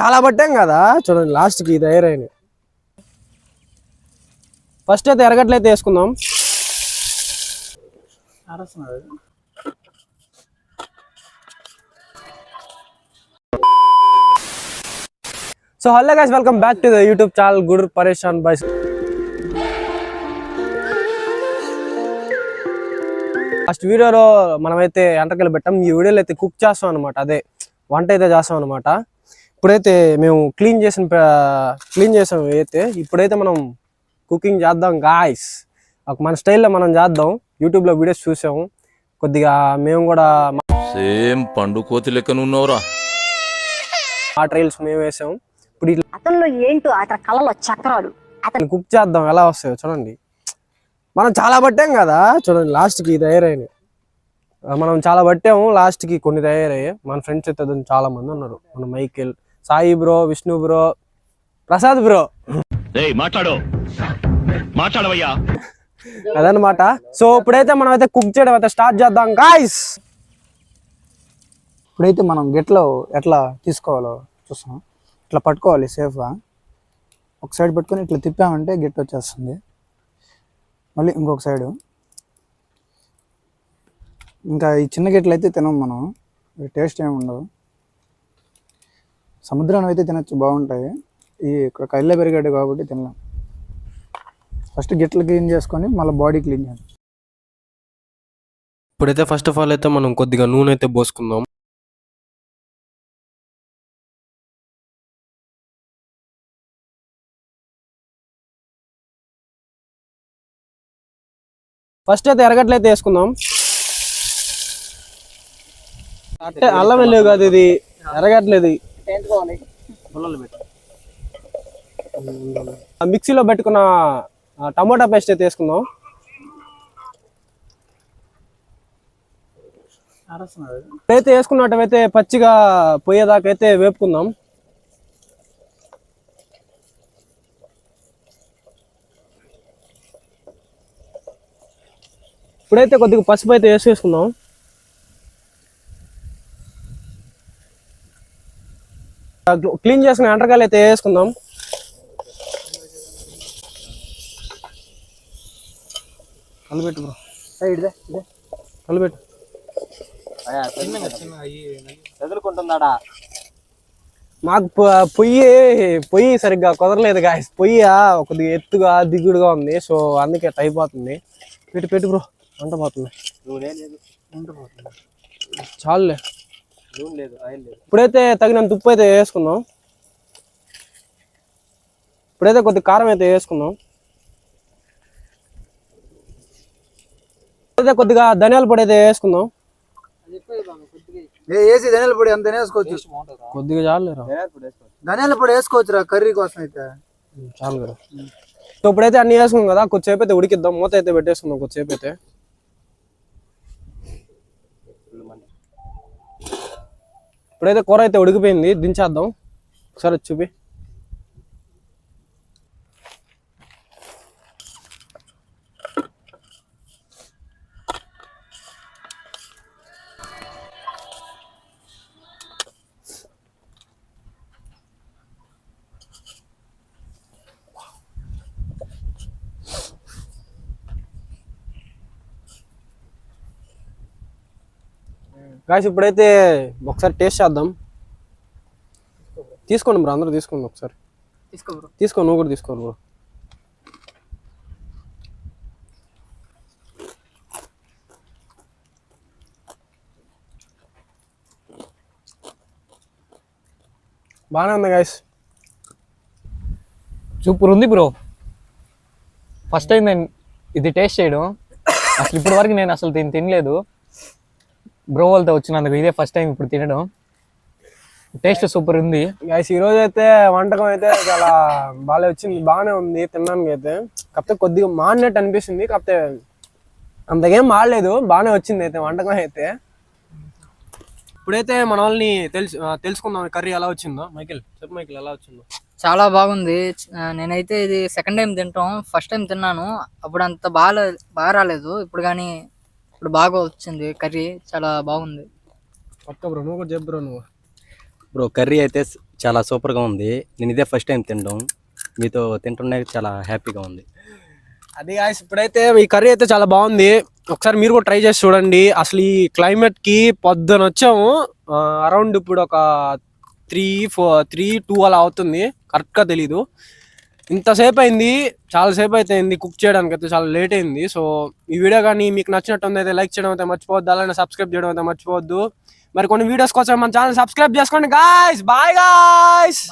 చాలా పట్టాం కదా. చూడండి లాస్ట్కి ఇది తయారైన ఫస్ట్ అయితే ఎరగట్లయితే వేసుకుందాం. So hello guys welcome back to the YouTube channel good Pareshan boys first వీడియోలో మనమైతే ఎంటకలు పెట్టాం. ఈ వీడియోలో అయితే కుక్ చేస్తాం అనమాట అదే. వంట అయితే చేస్తాం అనమాట ఇప్పుడైతే మేము క్లీన్ చేసిన క్లీన్ చేసాం అయితే ఇప్పుడైతే మనం కుకింగ్ చేద్దాం గాయస్. ఒక మన స్టైల్లో మనం చేద్దాం. యూట్యూబ్లో వీడియోస్ చూసాము. కొద్దిగా మేము కూడా సేమ్ పండు కోతి లెక్కనున్నావురా ఆ ట్రైల్స్ మేము వేసాం ఇప్పుడు ఇట్లా అతనిలో ఏంటో అతని కళ్ళలో చక్రాలు. అతని కుక్ చేద్దాం ఎలా వస్తాయో చూడండి. మనం చాలా పట్టాం కదా చూడండి లాస్ట్కి తయారైనాయి మనం చాలా పట్టాము లాస్ట్కి కొన్ని తయారయ్యాయి. మన ఫ్రెండ్స్ అయితే చాలా మంది ఉన్నారు. మన Michael Sai bro Vishnu bro Prasad bro. ఏయ్ మాట్లాడు. మాట్లాడవయ్యా. అదనమాట సో ఇప్పుడైతే మనం అయితే కుక్ చేయడం అయితే స్టార్ట్ చేద్దాం గాయస్ ఇప్పుడైతే మనం గెట్లో ఎట్లా తీసుకోవాలో చూస్తాం ఇట్లా పట్టుకోవాలి సేఫ్గా ఒక సైడ్ పట్టుకొని ఇట్లా తిప్పామంటే గెట్ వచ్చేస్తుంది. మళ్ళీ ఇంకొక సైడు ఇంకా ఈ చిన్న గెట్లు అయితే తినం మనం. టేస్ట్ ఏమి ఉండవు సముద్రం అయితే తినచ్చు బాగుంటాయి. ఈ ఇక్కడ కళ్ళ పెరిగాడు కాబట్టి తినలేం. ఫస్ట్ గిట్లు క్లీన్ చేసుకొని మళ్ళీ బాడీ క్లీన్ చేయాలి. ఇప్పుడైతే ఫస్ట్ ఆఫ్ ఆల్ అయితే మనం కొద్దిగా నూనె అయితే పోసుకుందాం. ఫస్ట్ అయితే ఎరగట్లయితే వేసుకుందాం. అట్టే అల్లం వెల్లుల్లి కాదు ఇది ఎరగట్లేదు మిక్సీలో పెట్టుకున్న టమోటా పేస్ట్ అయితే వేసుకుందాం. ఇప్పుడైతే వేసుకున్నట్టయితే పచ్చిగా పోయేదాకా అయితే వేపుకుందాం. ఇప్పుడైతే కొద్దిగా పసుపు అయితే వేసేసుకుందాం క్లీన్ చేసుకున్న ఎంటకాయలు అయితే వేసుకుందాం. కలిపెట్టు బ్రో. కలిపెట్టు మాకు పొయ్యి పొయ్యి సరిగ్గా కుదరలేదు గాయస్ పొయ్యి కొద్దిగా ఎత్తుగా దిగుడుగా ఉంది. సో అందుకే టైం అయిపోతుంది. పెట్టు పెట్టు బ్రో. వంట పోతుంది. చాలులే. ఇప్పుడైతే తగినంత ఉప్పు అయితే వేసుకుందాం. ఇప్పుడైతే కొద్దిగా కారం అయితే వేసుకుందాం. ఇప్పుడైతే కొద్దిగా ధనియాల పొడి అయితే వేసుకుందాం. వేసి ధనియాల పొడి అంత వేసుకోవచ్చు. కొద్దిగా చాలులేరా? ధనియాల పొడి వేసుకోవచ్చురా కర్రీ కోసం అయితే. చాలు కదా ఇప్పుడైతే అన్ని వేసుకున్నాం కదా కొద్దిసేపు అయితే ఉడికిద్దాం. మూత అయితే పెట్టేసుకుందాం కొద్దిసేపు అయితే. ఇప్పుడైతే కూర అయితే ఉడికిపోయింది. దించేద్దాం. ఒకసారి చూపి. గాయస్ ఇప్పుడైతే ఒకసారి టేస్ట్ చేద్దాం. తీసుకోండి బ్రో అందరూ తీసుకోండి ఒకసారి. తీసుకో నువ్వు కూడా తీసుకో బ్రో. బాగానే ఉంది గాయస్. సూపర్ ఉంది బ్రో. ఫస్ట్ టైం నేను ఇది టేస్ట్ చేయడం. అసలు ఇప్పటి వరకు నేను అసలు దీన్ని తినలేదు. బ్రో వాళ్ళతో వచ్చినందుకు ఇదే ఫస్ట్ టైం ఇప్పుడు తినడం. టేస్ట్ సూపర్ ఉంది. గైస్ ఈ రోజు అయితే వంటకం అయితే చాలా బాగా వచ్చింది బాగానే ఉంది తినడానికి అయితే. కాకపోతే కొద్దిగా మాడినట్టు అనిపిస్తుంది కాకపోతే అంతకేం మాడలేదు బాగానే వచ్చింది అయితే వంటకం అయితే. ఇప్పుడైతే మన వాళ్ళని తెలుసు తెలుసుకుందాం కర్రీ ఎలా వచ్చిందో. మైకిల్ చెప్పు మైకిల్ ఎలా వచ్చిందో. చాలా బాగుంది. నేనైతే ఇది సెకండ్ టైం తింటాం. ఫస్ట్ టైం తిన్నాను. అప్పుడు అంత బాగా బాగా రాలేదు. ఇప్పుడు కానీ ఇప్పుడు బాగా వచ్చింది. కర్రీ చాలా బాగుంది. కొత్త బ్రో నువ్వు కూడా చెప్పు బ్రో నువ్వు. బ్రో కర్రీ అయితే చాలా సూపర్గా ఉంది. నేను ఇదే ఫస్ట్ టైం తినడం. మీతో తింటుండే చాలా హ్యాపీగా ఉంది. అది గాయస్ ఇప్పుడైతే ఈ కర్రీ అయితే చాలా బాగుంది. ఒకసారి మీరు కూడా ట్రై చేసి చూడండి. అసలు ఈ క్లైమేట్కి పొద్దున వచ్చాము. అరౌండ్ ఇప్పుడు ఒక త్రీ ఫోర్ త్రీ టూ అలా అవుతుంది. కరెక్ట్గా తెలీదు. ఇంతసేపు అయింది చాలా సేపు అయితే అయింది కుక్ చేయడానికి అయితే చాలా లేట్ అయింది సో ఈ వీడియో కానీ మీకు నచ్చినట్టుంది అయితే లైక్ చేయడం అయితే మర్చిపోవద్దు అలానే సబ్స్క్రైబ్ చేయడం అయితే మర్చిపోవద్దు. మరి కొన్ని వీడియోస్ కోసం మన ఛానల్ సబ్స్క్రైబ్ చేసుకోండి గాయస్ బాయ్ గాయస్